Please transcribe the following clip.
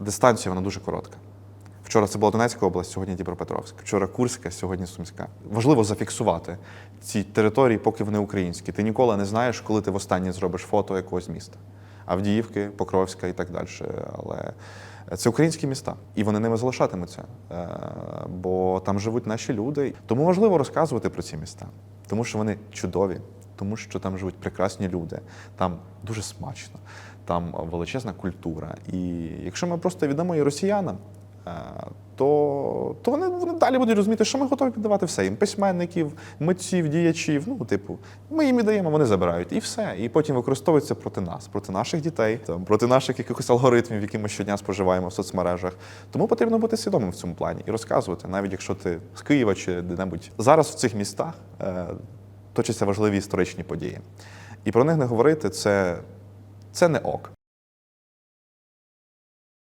дистанція вона дуже коротка. Вчора це була Донецька область, сьогодні Дніпропетровськ. Вчора Курська, сьогодні Сумська. Важливо зафіксувати ці території, поки вони українські. Ти ніколи не знаєш, коли ти востаннє зробиш фото якогось міста. Авдіївки, Покровська і так далі. Але це українські міста, і вони ними залишатимуться, Е, бо там живуть наші люди. Тому важливо розказувати про ці міста, тому що вони чудові, тому що там живуть прекрасні люди, там дуже смачно, там величезна культура. І якщо ми просто віддамо і росіянам. е, То, то вони, вони далі будуть розуміти, що ми готові піддавати все їм письменників, митців, діячів. Ну, типу, ми їм і вони забирають, і все. І потім використовується проти нас, проти наших дітей, там, проти наших якихось алгоритмів, які ми щодня споживаємо в соцмережах. Тому потрібно бути свідомим в цьому плані і розказувати, навіть якщо ти з Києва чи де-небудь зараз в цих містах е, точаться важливі історичні події. І про них не говорити це, це не ок.